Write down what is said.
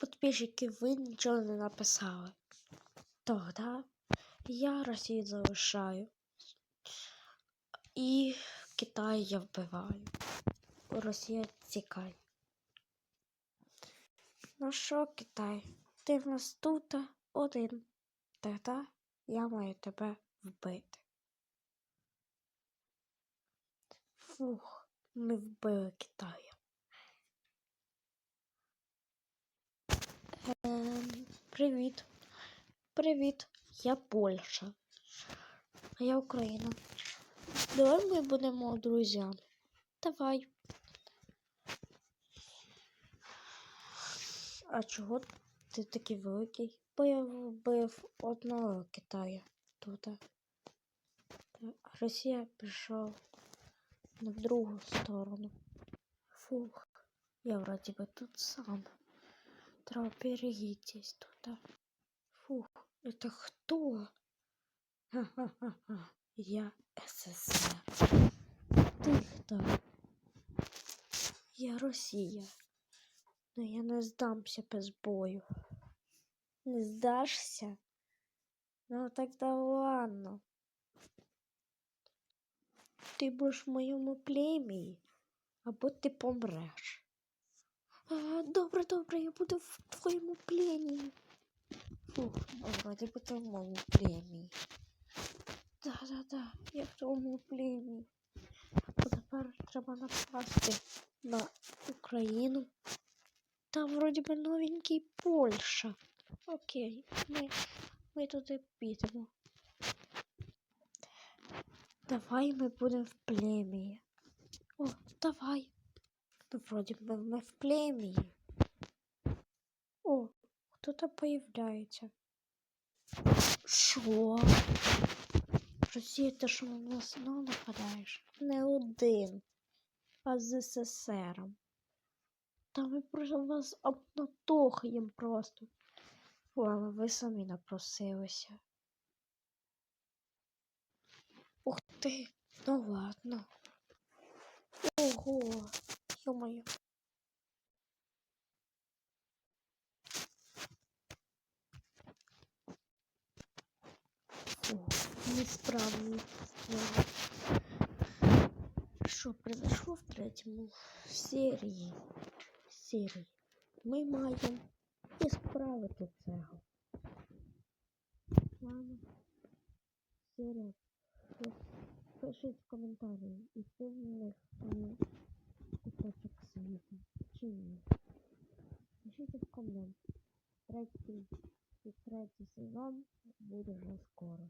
підписчики, ви нічого не написали. Тогда я Росію залишаю. І Китай я вбиваю. Росія тікай. Ну що, Китай? Ти в нас тут один. Тогда я маю тебе вбити. Фух, ми вбили Китая. Привіт. Привіт. Я Польща. А я Україна. Давай ми будемо друзями. Давай. А чого ти такий великий? Бо я вбив одного Китая тут. Росія пішов на другу сторону. Фух, я вроді би тут сам. Треба переїдтесь тут. Фух, это хто? Ха-ха-ха. Я СССР. Ти хто? Я Росія. Ну я не здамся без бою. Не здашся? Ну тогда ладно. Ти будеш в моєму плем'ї, або ти помреш. Добре, добре, я буду в твоєму плем'ї. Фух, вроді би ти в моєму плем'ї. Да-да-да, я в твоєму плем'ї. А тепер треба напасти на Україну. Там вроді би новенький Польща. Окей, ми, ми туди підемо. Давай ми будемо в плем'ї. О, давай. Вроді би ми в плем'ї. О, хто-то появляється. Що? Росія, ти що на нас знову нападаєш? Не один, а з СССРом. Та ми про вас обнатохаємо просто. Ладно, ви самі напросилися. Ух ти, ну ладно. Ого, ё-моё. Фу, несправный. ствол. Что произошло в третьему серии? Серии. Ми маємо ісправити цього. Ладно. Серія. Пишіть в коментарі, і ти в них Третій і третій сезон буде вже скоро.